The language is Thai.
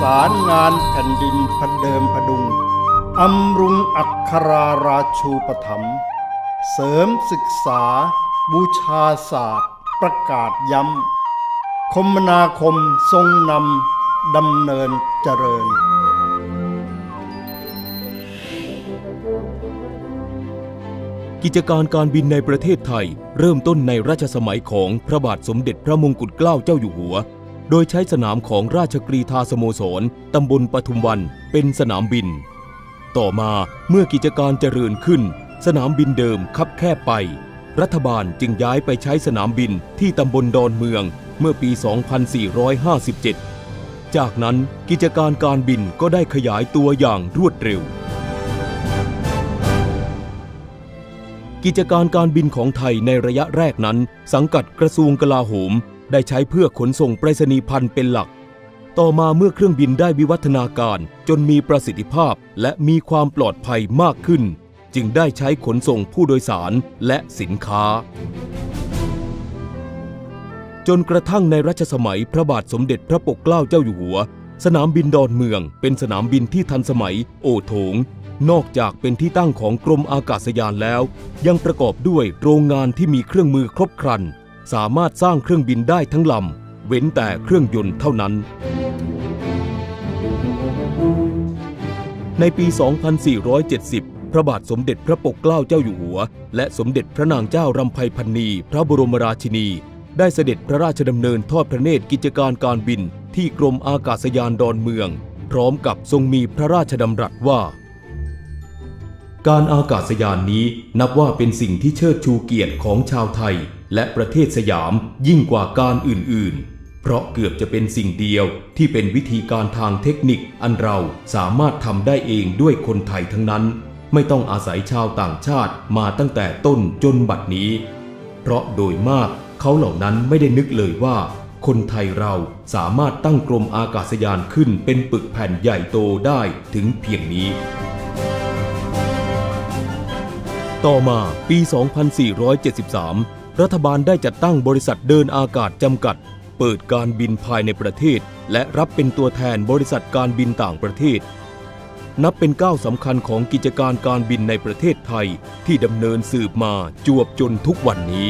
สานงานแผ่นดินพเดิมพดุงอำรุงอักขราราชูปถัมภ์เสริมศึกษา บูชาศาสตร์ ประกาศย้ำ คมนาคมทรงนำดำเนินเจริญ กิจการการบินในประเทศไทย เริ่มต้นในรัชสมัยของพระบาทสมเด็จพระมงกุฎเกล้าเจ้าอยู่หัว โดยใช้สนามของราชกรีธาสโมสรตำบลปทุมวันเป็นสนามบิน ต่อมาเมื่อกิจการเจริญขึ้น สนามบินเดิมคับแคบไป รัฐบาลจึงย้ายไปใช้สนามบินที่ตำบลดอนเมืองเมื่อปี 2457 จากนั้นกิจการการบินก็ได้ขยายตัวอย่างรวดเร็ว กิจการการบินของไทยในระยะแรกนั้น สังกัดกระทรวงกลาโหม ได้ใช้เพื่อขนส่งไปรษณียพันธ์เป็นหลัก ต่อมาเมื่อเครื่องบินได้วิวัฒนาการจนมีประสิทธิภาพและมีความปลอดภัยมากขึ้น จึงได้ใช้ขนส่งผู้โดยสารและสินค้า จนกระทั่งในรัชสมัยพระบาทสมเด็จพระปกเกล้าเจ้าอยู่หัว สนามบินดอนเมือง เป็นสนามบินที่ทันสมัย โอโถงนอกจากเป็นที่ตั้งของกรมอากาศยานแล้ว ยังประกอบด้วยโรงงานที่มีเครื่องมือครบครัน สามารถสร้างเครื่องบินได้ทั้งลำ เว้นแต่เครื่องยนต์เท่านั้น ในปี 2470 พระบาทสมเด็จพระปกเกล้าเจ้าอยู่หัว และสมเด็จพระนางเจ้ารำไพพันนีพระบรมราชินี ได้เสด็จพระราชดำเนินทอดพระเนตรกิจการการบินที่กรมอากาศยานดอนเมือง พร้อมกับทรงมีพระราชดำรัสว่าการอากาศยานนี้นับว่าเป็นสิ่งที่เชิดชูเกียรติของชาวไทย และประเทศสยามยิ่งกว่าการอื่นๆ เพราะเกือบจะเป็นสิ่งเดียวที่เป็นวิธีการทางเทคนิคอันเราสามารถทำได้เองด้วยคนไทยทั้งนั้น ไม่ต้องอาศัยชาวต่างชาติมาตั้งแต่ต้นจนบัดนี้ เพราะโดยมากเขาเหล่านั้นไม่ได้นึกเลยว่า คนไทยเราสามารถตั้งกรมอากาศยานขึ้นเป็นปึกแผ่นใหญ่โตได้ถึงเพียงนี้ต่อมาปี 2473 รัฐบาลได้จัดตั้งบริษัทเดินอากาศจำกัด เปิดการบินภายในประเทศ และรับเป็นตัวแทนบริษัทการบินต่างประเทศ นับเป็นก้าวสำคัญของกิจการการบินในประเทศไทยที่ดำเนินสืบมาจวบจนทุกวันนี้